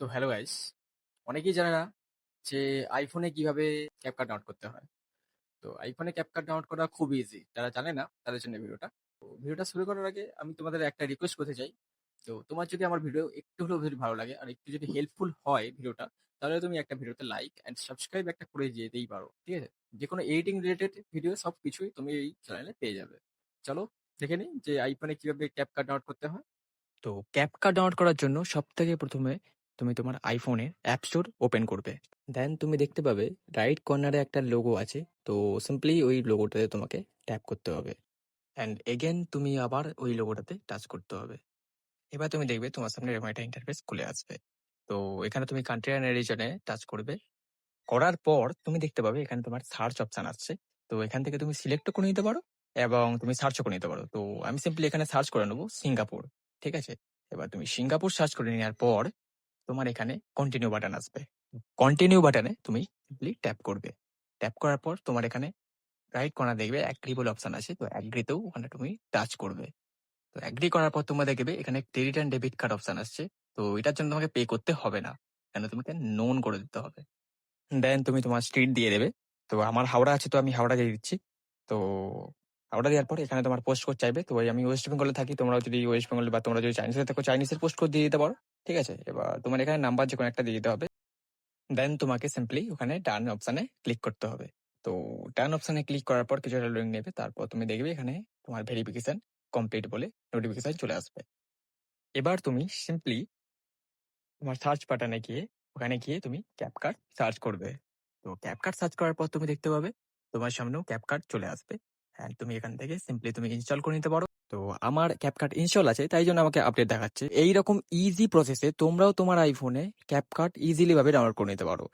তো hello guys অনেকেই জানে না যে আইফোনে কীভাবে ক্যাপকাট ডাউনলোড করতে হয়। তো আইফোনে ক্যাপকাট ডাউনলোড করা খুব ইজি যারা জানে না তাদের জন্য ভিডিওটা। তো ভিডিওটা শুরু করার আগে আমি তোমাদের একটা রিকোয়েস্ট করতে চাই। তো তোমার যদি আমার ভিডিও একটু হলেও যদি ভালো লাগে আর একটু যদি হেল্পফুল হয় ভিডিওটা, তাহলে তুমি একটা ভিডিওতে লাইক অ্যান্ড সাবস্ক্রাইব একটা করে যেতেই পারো, ঠিক আছে? যে কোনো এডিটিং রিলেটেড ভিডিও সব কিছুই তুমি এই চ্যানেলে পেয়ে যাবে। চলো দেখে নিই যে আইফোনে কীভাবে ক্যাপকাট ডাউনলোড করতে হয়। তো ক্যাপকাট ডাউনলোড করার জন্য সব থেকে প্রথমে তুমি তোমার আইফোনের অ্যাপ স্টোর ওপেন করবে। দেন তুমি দেখতে পাবে রাইট কর্নারে একটা লোগো আছে, তো সিম্পলি ওই লোগোটাতে তোমাকে ট্যাপ করতে হবে। অ্যান্ড এগেন তুমি আবার ওই লোগোটাতে টাচ করতে হবে। এবার তুমি দেখবে তোমার সামনে এরকম একটা ইন্টারফেস খুলে আসবে। তো এখানে তুমি কান্ট্রি অ্যান্ড রিজনে টাচ করবে। করার পর তুমি দেখতে পাবে এখানে তোমার সার্চ অপশন আসছে। তো এখান থেকে তুমি সিলেক্টও করে নিতে পারো এবং তুমি সার্চও করে নিতে পারো। তো আমি সিম্পলি এখানে সার্চ করে নেব সিঙ্গাপুর ঠিক আছে? এবার তুমি সিঙ্গাপুর সার্চ করে নেওয়ার পর তোমার এখানে কন্টিনিউ বাটন আসবে। কন্টিনিউ বাটনে তুমি সিম্পলি ট্যাপ করবে। ট্যাপ করার পর তোমার এখানে রাইট কর্নার দেখবে অ্যাগ্রি বলে অপশন আছে, তো অ্যাগ্রিতেও ওখানে তুমি টাচ করবে। তো অ্যাগ্রি করার পর তোমরা দেখবে এখানে credit and debit card option আসছে, তো এটার জন্য তোমাকে পে করতে হবে না, কেন তোমাকে নোন করে দিতে হবে। দেন তুমি তোমার স্ট্রিট দিয়ে দেবে, তো আমার হাওড়া আছে তো আমি হাওড়া দিয়ে দিচ্ছি। তো হাওড়া দেওয়ার পর এখানে তোমার পোস্ট কোড চাইবে, তো আমি ওয়েস্ট বেঙ্গলে থাকি তোমরা যদি ওয়েস্ট বেঙ্গলে বা তোমরা যদি চাইনিজে থাকো চাইনিজের পোস্ট কোড দিয়ে দিতে পারো। ঠিক আছে? এবার তোমার এখানে নাম্বার যে কোনো একটা দিয়ে দিতে হবে। দেন তোমাকে সিম্পলি ওখানে ডান অপশানে ক্লিক করতে হবে। তো ডান অপশানে ক্লিক করার পর কিছু একটা লোডিং নেবে, তারপর তুমি দেখবে এখানে তোমার ভেরিফিকেশন কমপ্লিট বলে নোটিফিকেশন চলে আসবে। এবার তুমি সিম্পলি তোমার সার্চ বাটনে গিয়ে, ওখানে গিয়ে তুমি ক্যাপকার্ড সার্চ করবে। তো ক্যাপকার্ড সার্চ করার পর তুমি দেখতে পাবে, তোমার সামনেও ক্যাপকার্ড চলে আসবে। হ্যাঁ তুমি এখান থেকে সিম্পলি তুমি ইনস্টল করে নিতে পারো। তো আমার ক্যাপকার্ড ইনস্টল আছে, তাই জন্য আমাকে আপডেট দেখাচ্ছে। এইরকম ইজি প্রসেসে তোমরাও তোমার আইফোনে ক্যাপকার্ড ইজিলি ভাবে ডাউনলোড করে নিতে পারো।